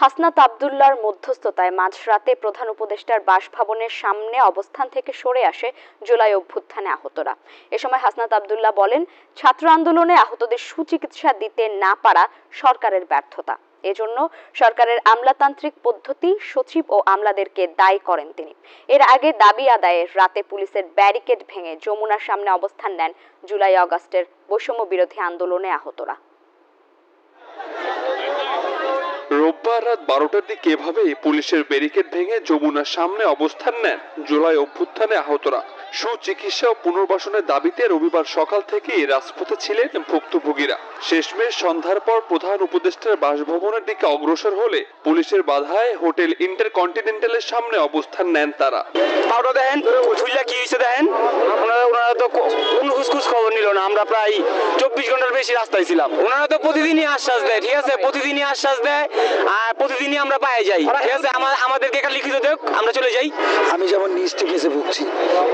হাসনাত আবদুল্লার মধ্যস্থতায় মাঝরাতে প্রধান উপদেষ্টার বাসভবনের সামনে অবস্থান থেকে সরে আসে জুলাই অভ্যুত্থানে আহতরা। এ সময় হাসনাত আবদুল্লাহ বলেন, ছাত্র আন্দোলনে আহতদের সুচিকিৎসা দিতে না পারা সরকারের ব্যর্থতা। এজন্য সরকারের আমলাতান্ত্রিক পদ্ধতি সচিব ও আমলাদেরকে দায়ী করেন তিনি। এর আগে দাবি আদায়ে রাতে পুলিশের ব্যারিকেড ভেঙে যমুনার সামনে অবস্থান নেন জুলাই আগস্টের বৈষম্য বিরোধী আন্দোলনে আহতরা। রোববার রাত বারোটার দিকে এভাবেই পুলিশের ব্যারিকেড ভেঙে যমুনার সামনে অবস্থান নেন জুলাই অভ্যুত্থানে আহতরা। সুচিকিৎসা ও পুনর্বাসনের দাবিতে রবিবার সকাল থেকেই রাজপথে ছিলেন ভুক্তভোগীরা। শেষমেশ সন্ধ্যার পর প্রধান উপদেষ্টার বাসভবনের দিকে অগ্রসর হলে পুলিশের বাধায় হোটেল ইন্টারকন্টিনেন্টালের সামনে অবস্থান নেন তারা। পাউডার দেখেন ঝুলিয়া কি হয়েছে দেখেন? ওনারা ওনারা তো কোনো হুসখুস খবর নিল না আমরা প্রায় চব্বিশ ঘণ্টার বেশি রাস্তায় ছিলাম। ওনারা তো প্রতিদিনই আশ্বাস দেয় ঠিক আছে? প্রতিদিনই আশ্বাস দেয় আর প্রতিদিনই আমরা পায়ে যাই। ঠিক আছে? আমার আমাদেরকে একটা লিখিত দেখ আমরা চলে যাই। আমি যেমন নিজ থেকে এসে ভুগছি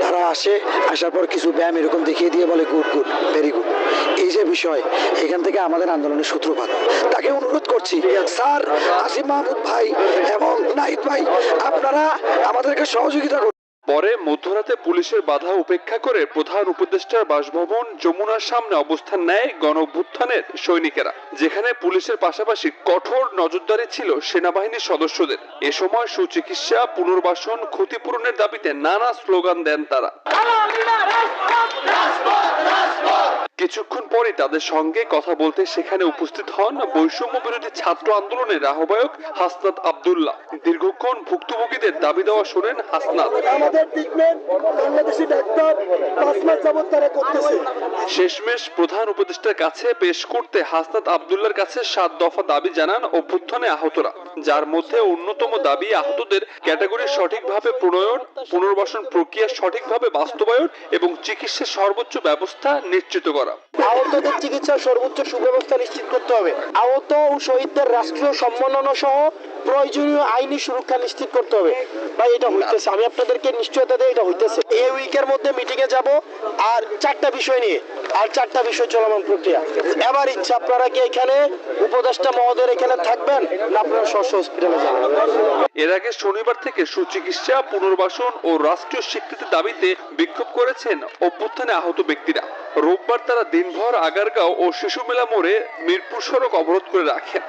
তারা আসে আসার পর কিছু ব্যায়াম এরকম দেখিয়ে দিয়ে বলে গুড গুড ভেরি গুড। এই যে বিষয় এখান থেকে আমাদের আন্দোলনের সূত্রপাত। তাকে অনুরোধ করছি স্যার আসিফ মাহমুদ ভাই এবং নাহিদ ভাই আপনারা আমাদেরকে সহযোগিতা পরে মধ্যরাতে পুলিশের বাধা উপেক্ষা করে প্রধান উপদেষ্টার বাসভবন যমুনার সামনে অবস্থান নেয় গণভ্যুত্থানের সৈনিকেরা যেখানে পুলিশের পাশাপাশি কঠোর নজরদারি ছিল সেনাবাহিনীর সদস্যদের এ সময় সুচিকিৎসা পুনর্বাসন ক্ষতিপূরণের দাবিতে নানা স্লোগান দেন তারা কিছুক্ষণ পরে তাদের সঙ্গে কথা বলতে সেখানে উপস্থিত হন বৈষম্য বিরোধী ছাত্র আন্দোলনের আহ্বায়ক হাসনাত আবদুল্লাহ। দীর্ঘক্ষণ ভুক্তভোগীদের দাবি দেওয়া শোনেন হাসনাত। শেষমেশ প্রধান উপদেষ্টার কাছে পেশ করতে হাসনাত আবদুল্লার কাছে সাত দফা দাবি জানান অভ্যুত্থানে আহতরা যার মধ্যে অন্যতম দাবি আহতদের ক্যাটাগরি সঠিকভাবে প্রণয়ন পুনর্বাসন প্রক্রিয়া সঠিকভাবে বাস্তবায়ন এবং চিকিৎসার সর্বোচ্চ ব্যবস্থা নিশ্চিত করা। আহতদের চিকিৎসার সর্বোচ্চ সুব্যবস্থা নিশ্চিত করতে হবে। আহত ও শহীদদের রাষ্ট্রীয় সম্মাননা সহ প্রয়োজনীয় আইনি সুরক্ষা নিশ্চিত করতে হবে। ভাই, এটা হইতেছে। আমি আপনাদেরকে নিশ্চয়তা দিই, এটা হইতেছে। এই উইকের মধ্যে মিটিং এ যাব আর চারটা বিষয় নিয়ে, আর চারটা বিষয় চলমান প্রক্রিয়া। এবার ইচ্ছা, আপনারা কি এখানে উপদেষ্টা মহোদয়ের এখানে থাকবেন না আপনারা স্ব হসপিটালে যাবেন? এর আগে শনিবার থেকে সুচিকিৎসা, পুনর্বাসন ও রাষ্ট্রীয় স্বীকৃতির দাবিতে বিক্ষোভ করেছেন অভ্যুত্থানে আহত ব্যক্তিরা। রোববার তারা দিনভর আগারগাঁও ও শিশু মেলা মোড়ে মিরপুর সড়ক অবরোধ করে রাখেন।